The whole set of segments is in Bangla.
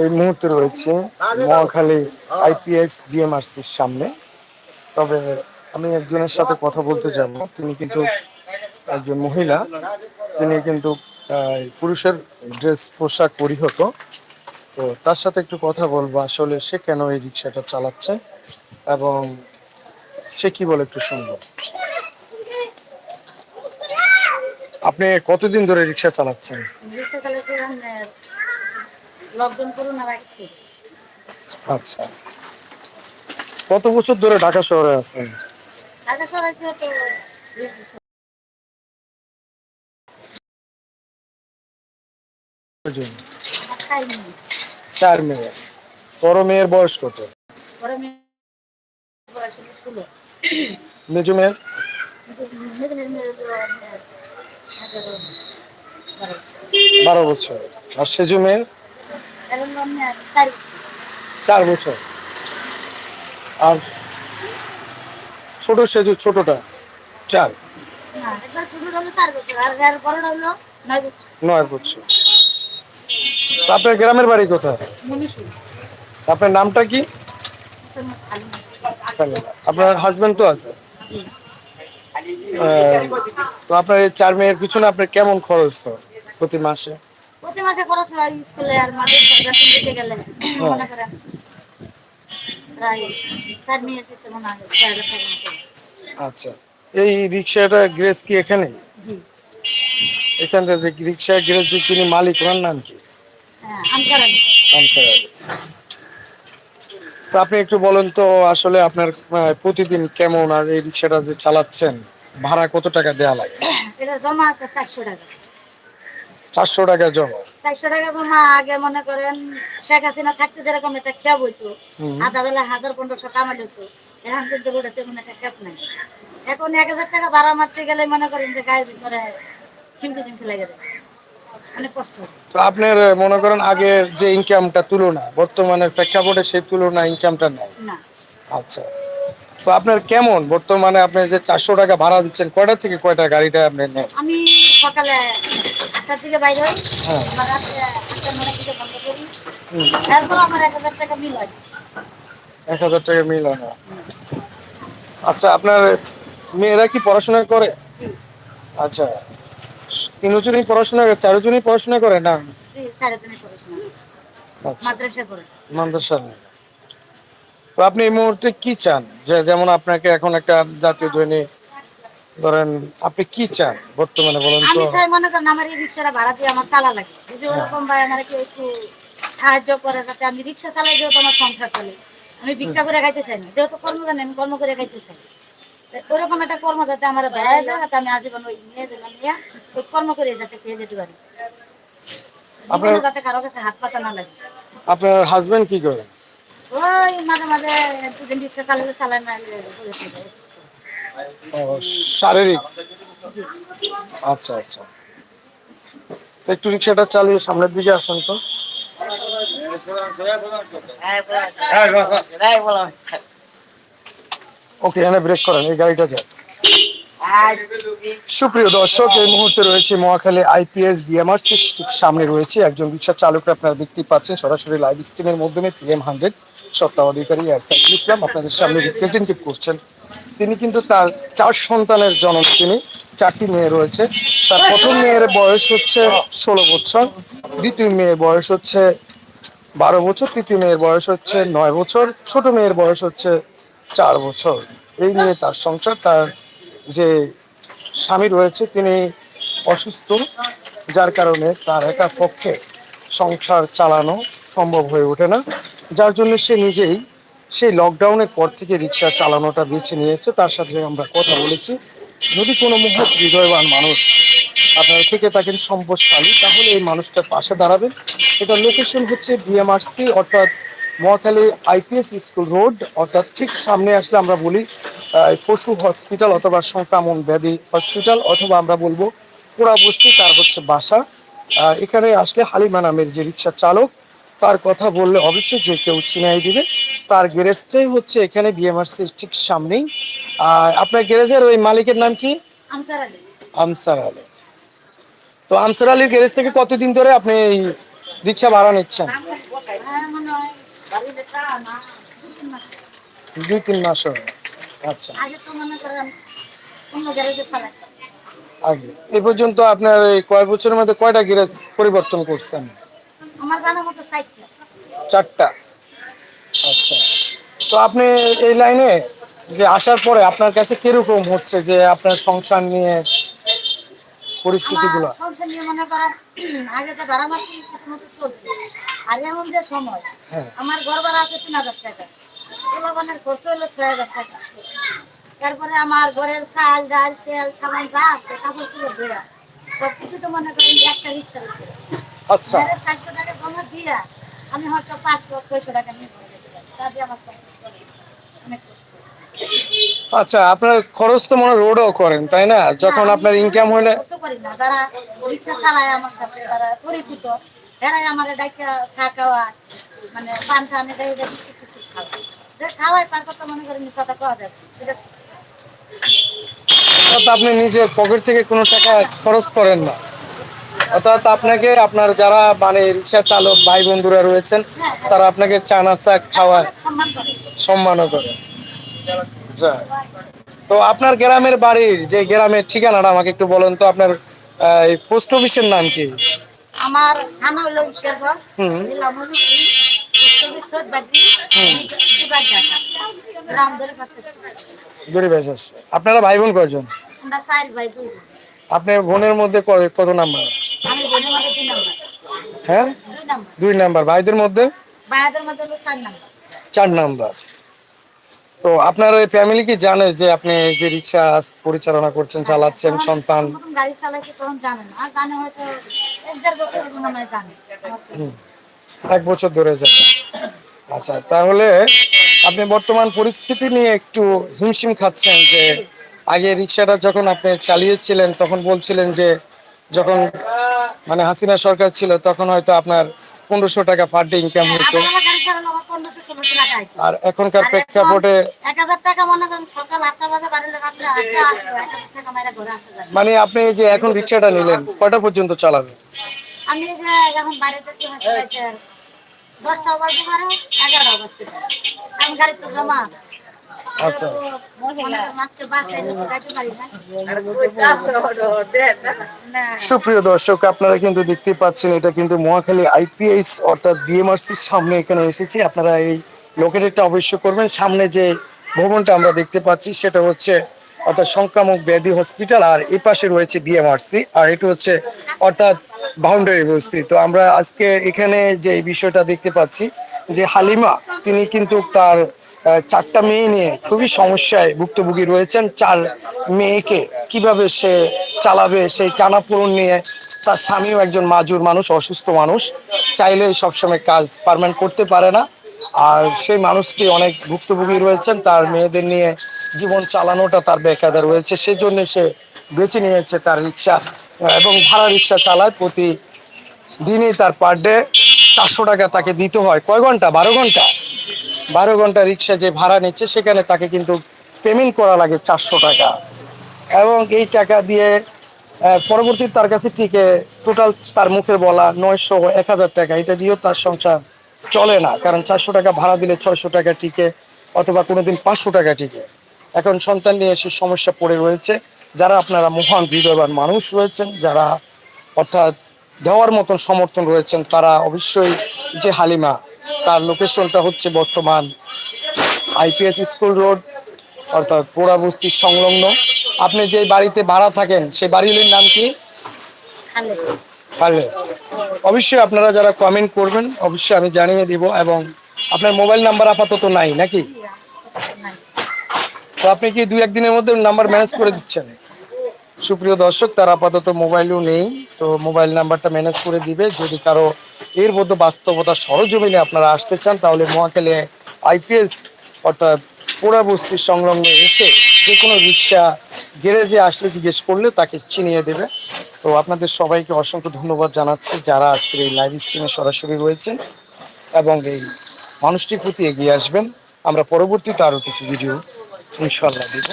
এই মুহূর্তে রয়েছে মহাখালী আইপিএস বিএমআরসির সামনে। তবে আমি একজনের সাথে কথা বলতে যাব। তিনি কিন্তু একজন মহিলা। তিনি কিন্তু পুরুষের ড্রেস পোশাক পরিহত। তো তার সাথে একটু কথা বলব। আসলে সে কেন এই রিক্সাটা চালাচ্ছে এবং সে কি বলে একটু শুনব। আপনি কতদিন ধরে রিক্সা চালাচ্ছেন। আচ্ছা। কত বছর ধরে ঢাকা শহরে আছেন? চার মেয়ে। বড় মেয়ের বয়স কত? মেজু মেয়ের? বারো। বছর। আর সেজু মেয়ের? চার বছর। আর ছোট সেজু ছোটটা? চার। নয় বছর। আপনার গ্রামের বাড়ি কোথায়? আপনার নামটা কি? আপনার হাজবেন্ড তো আছে? তো আপনার এই চার মেয়ের পিছনে আপনার কেমন খরচ হয় প্রতি মাসে? প্রতি মাসে খরচ হয় স্কুলে আর মাঝে বেতন দিতে গেলে। মনে করেন প্রায় চার। আচ্ছা এই রিক্সাটা গ্রেস কি এখানে জি। এখানকার যে রিক্সা গ্যারেজ যিনি মালিক ওনার নাম কি? হ্যাঁ। তো আপনি একটু বলেন তো আসলে আপনার প্রতিদিন কেমন আর এই রিক্সাটা যে চালাচ্ছেন? ভাড়া কত টাকা দেওয়া লাগে? এটা জমা আছে চারশো টাকা। চারশো টাকা জমা। চারশো টাকা জমা আগে মনে করেন শেখ হাসিনা থাকতে যেরকম একটা খেপ হইতো হুম। আধা বেলা হাজার পনেরোশো কামাই হতো এখন কিন্তু ওটা তেমন একটা নাই। এখন এক হাজার টাকা ভাড়া মারতে গেলে মনে করেন যে গায়ের ভিতরে চিমটি চিমটি লেগে যায়। অনেক কষ্ট। তো আপনার মনে করেন আগের যে ইনকামটা তুলনা বর্তমানের প্রেক্ষাপটে সেই তুলনা ইনকামটা নাই? আচ্ছা। তো আপনার কেমন? বর্তমানে আপনি যে চারশো টাকা ভাড়া দিচ্ছেন কয়টা থেকে কয়টা গাড়িটা আপনি নেন? আমি সকালে বাইরে হই। হ্যাঁ। রাত্রে আটটা নটার দিকে বন্ধ করি। হুম। আমার এক হাজার টাকা মিল হয়। এক হাজার টাকা মিল হয় না। আচ্ছা আপনার মেয়েরা কি পড়াশোনা করে? আচ্ছা তিনজনই পড়াশোনা করে চারজনই পড়াশোনা করে না? আচ্ছা। মাদ্রাসা করে মাদ্রাসা। তো আপনি এই মুহূর্তে কি চান? যে যেমন আপনাকে এখন একটা জাতীয় দৈনিক ধরেন আপনি কি চান বর্তমানে বলেন তো? আমি চাই মনে করেন আমার এই রিক্সাটা ভাড়া দিয়ে আমার চালা লাগে। যদি ওরকম ভাই আমার কেউ একটু সাহায্য করে যাতে আমি রিক্সা চালাই যেহেতু আমার সংসার চলে। আমি ভিক্ষা করে খাইতে চাই না। যেহেতু কর্ম জানি আমি কর্ম করে খাইতে চাই। ওরকম একটা কর্ম যাতে আমার বেড়ায় যায় যাতে আমি আজীবন ওই নিয়ে দিলাম নিয়ে ওই কর্ম করে যাতে খেয়ে যেতে পারি। যাতে কারও কাছে হাত পাতা না লাগে। আপনার হাজবেন্ড কি করে? ওই মাঝে মাঝে দুদিন রিক্সা চালালে চালায় না ও, শারীরিক? আচ্ছা আচ্ছা। তো একটু রিক্সাটা চালিয়ে সামনের দিকে আসেন তো। ওকে এখানে ব্রেক করেন এই গাড়িটা যায় সুপ্রিয় দর্শক এই মুহূর্তে রয়েছে মহাখালী আইপিএস বিএমআরসি ঠিক সামনে রয়েছে। একজন রিক্সা চালকরা আপনারা দেখতেই পাচ্ছেন সরাসরি লাইভ স্ট্রিমের মাধ্যমে পিএম হান্ড্রেড সত্তাধিকারী সাইফুল ইসলাম আপনাদের সামনে রিপ্রেজেন্টেটিভ করছেন। তিনি কিন্তু তার চার সন্তানের জনক তিনি চারটি মেয়ে রয়েছে। তার প্রথম মেয়ের বয়স হচ্ছে ষোলো বছর, দ্বিতীয় মেয়ের বয়স হচ্ছে বারো বছর, তৃতীয় মেয়ের বয়স হচ্ছে নয় বছর, ছোট মেয়ের বয়স হচ্ছে চার বছর। এই নিয়ে তার সংসার, তার যে স্বামী রয়েছে, তিনি অসুস্থ, যার কারণে তার একা পক্ষে সংসার চালানো সম্ভব হয়ে ওঠে না। যার জন্য সে নিজেই সেই লকডাউনের পর থেকে রিক্সা চালানোটা বেছে নিয়েছে। তার সাথে আমরা কথা বলেছি। যদি কোনো মহৎ হৃদয়বান মানুষ আপনারা থেকে থাকেন সম্পদশালী, তাহলে এই মানুষটার পাশে দাঁড়াবেন। এটা লোকেশন হচ্ছে বিএমআরসি অর্থাৎ মহাখালী আইপিএস স্কুল রোড। অর্থাৎ ঠিক সামনে আসলে আমরা বলি পশু হসপিটাল অথবা সংক্রামণ ব্যাধি হসপিটাল, অথবা আমরা বলব পুরা বস্তি, তার হচ্ছে বাসা। এখানে আসলে হালিমা নামের যে রিক্সা চালক তার কথা বললে অবশ্যই যে কেউ চিনাই দিবে। তার গ্যারেজটাই হচ্ছে এখানে বিএমআরসি ঠিক সামনেই। আর আপনার গ্যারেজের ওই মালিকের নাম কি? আমসার আলী। তো আমসার আলীর গ্যারেজ থেকে কতদিন ধরে আপনি রিক্সা ভাড়া নিচ্ছেন? হ্যাঁ। দুই তিন মাস। আচ্ছা। আগে এ পর্যন্ত আপনার এই কয় বছরের মধ্যে কয়টা গ্যারেজ পরিবর্তন করছেন? আমার জানা মতো চাইতে চারটা। আচ্ছা। তো আপনি এই লাইনে যে আসার পরে আপনার কাছে কীরকম হচ্ছে যে আপনার সংসার নিয়ে পরিস্থিতিগুলো? সংসার নিয়ে মনে করেন আগে তো ভাড়া মতো চলছে। আর এখন যে সময় হ্যাঁ। আমার ঘর ভাড়া আছে তিন হাজার টাকা। পোলাপানের খরচ হলো ছয় হাজার টাকা। তারপরে আমার ঘরের চাল ডাল তেল সাবান যা আছে কাপড় চোপড় ধোয়া। সব কিছু তো মনে করেন একটা উপরে আচ্ছা। টাকা জমা দিয়া আমি হয়তো ছয়শো টাকা নিয়ে কষ্ট। আচ্ছা আপনার খরচ তো মনে রোডও করেন তাই না? যখন আপনার ইনকাম হলে রিক্সা চালায় আমার সাথে তারা পরিচিত এরাই আমার ডাইকা চা খাওয়া মানে পান টান এটা এটা কিছু কিছু খাওয়া যে খাওয়ায় তার কথা মনে করেন কথা কওয়া যাবে সেটা অর্থাৎ আপনি নিজের পকেট থেকে কোনো টাকা খরচ করেন না। অর্থাৎ আপনাকে আপনার যারা মানে রিক্সা চালক ভাই বন্ধুরা রয়েছেন তারা আপনাকে চা নাস্তা খাওয়ায় সম্মান করে। সম্মানও করে আচ্ছা। তো আপনার গ্রামের বাড়ির যে গ্রামের ঠিকানাটা আমাকে একটু বলেন তো আপনার পোস্ট অফিসের নাম কি? আমার থানা হলো হুম। আপনারা ভাই বোন কয়জন। আপনার বোনের মধ্যে কত নাম্বার? হ্যাঁ? দুই নাম্বার। ভাইদের মধ্যে? চার নাম্বার। তো আপনার ওই ফ্যামিলি কি জানে যে আপনি যে রিক্সা পরিচালনা করছেন চালাচ্ছেন সন্তান? হয় আমার থেকে। এক বছর ধরে যাবে আচ্ছা তাহলে আপনি বর্তমান পরিস্থিতি নিয়ে একটু হিমশিম খাচ্ছেন যে আগে রিক্সাটা যখন আপনি চালিয়েছিলেন তখন বলছিলেন যে যখন মানে হাসিনা সরকার ছিল তখন হয়তো আপনার পনেরোশো টাকা পার ডে ইনকাম হতো। আর এখনকার প্রেক্ষাপটে মনে আপনি যে এখন রিক্সাটা নিলেন কয়টা পর্যন্ত চালাবেন আমি যে এখন বাড়িতে দশটা বাজতে পারে এগারোটা বাজতে পারে আমি গাড়ি তো জমা। আচ্ছা। সুপ্রিয় দর্শক, আপনারা কিন্তু দেখতে পাচ্ছেন, এটা কিন্তু মহাখালী আইপিএস, অর্থাৎ বিএমআরসির সামনে এখানে এসেছি। আপনারা এই লোকেটেডটা অবশ্যই করবেন। সামনে যে ভবনটা আমরা দেখতে পাচ্ছি, সেটা হচ্ছে, অর্থাৎ সংক্রামক ব্যাধি হসপিটাল, আর এই পাশে রয়েছে বিএমআরসি আর এটা হচ্ছে, অর্থাৎ বাউন্ডারি বস্তি তো আমরা আজকে এখানে যে বিষয়টা দেখতে পাচ্ছি, যে হালিমা, তিনি কিন্তু তার চারটা মেয়ে নিয়ে খুবই সমস্যায় ভুক্তভোগী রয়েছেন। চার মেয়েকে কীভাবে সে চালাবে, সেই টানাপোড়ন নিয়ে তার স্বামীও একজন মাজুর মানুষ, অসুস্থ মানুষ। চাইলে সবসময় কাজ পারমানেন্ট করতে পারে না। আর সেই মানুষটি অনেক ভুক্তভোগী রয়েছেন। তার মেয়েদের নিয়ে জীবন চালানোটা তার বেকায়দা রয়েছে। সেজন্য সে বেছে নিয়েছে তার রিক্সা এবং ভাড়া রিক্সা চালায়। প্রতি দিনই তার পার ডে চারশো টাকা তাকে দিতে হয়। কয় ঘণ্টা? বারো ঘণ্টা? বারো ঘণ্টা রিক্সা যে ভাড়া নিচ্ছে, সেখানে তাকে কিন্তু পেমেন্ট করা লাগে চারশো টাকা। এবং এই টাকা দিয়ে পরবর্তী তার কাছে টিকে টোটাল তার মুখের বলা নয়শো এক হাজার টাকা। এটা দিয়েও তার সংসার চলে না, কারণ চারশো টাকা ভাড়া দিলে ছয়শো টাকা টিকে, অথবা কোনোদিন পাঁচশো টাকা টিকে। এখন সন্তান নিয়ে সে সমস্যা পড়ে রয়েছে। যারা আপনারা মহান হৃদয়বান মানুষ রয়েছেন, যারা অর্থাৎ দেওয়ার মতন সমর্থন রয়েছেন, তারা অবশ্যই যে হালিমা লোকেশনটা হচ্ছে বর্তমান আইপিএস স্কুল রোড অর্থাৎ পোড়া বস্তির সংলগ্ন। আপনি যে বাড়িতে ভাড়া থাকেন, সেই বাড়ির নাম কি? অবশ্যই আপনারা যারা কমেন্ট করবেন, অবশ্যই আমি জানিয়ে দিব এবং আপনার মোবাইল নাম্বার আপাতত নাই, নাকি? তো আপনি কি দুই একদিনের মধ্যে নাম্বার ম্যানেজ করে দিচ্ছেন? সুপ্রিয় দর্শক, তার আপাতত মোবাইলও নেই, তো মোবাইল নাম্বারটা ম্যানেজ করে দিবে। যদি কারও এর মধ্যে বাস্তবতা সরজমিনে আপনারা আসতে চান, তাহলে মহাকালে আইপিএস অর্থাৎ পোড়া বস্তির সংলগ্ন এসে যে কোনো রিক্সা গ্যারেজে আসলে জিজ্ঞেস করলে তাকে চিনিয়ে দেবে। তো আপনাদের সবাইকে অসংখ্য ধন্যবাদ জানাচ্ছি যারা আজকের এই লাইভ স্ট্রিমে সরাসরি রয়েছেন এবং এই মানুষটির প্রতি এগিয়ে আসবেন। আমরা পরবর্তীতে আরও কিছু ভিডিও ইনশাল্লাহ দিব।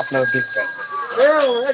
আপনারা দেখবেন। Girl,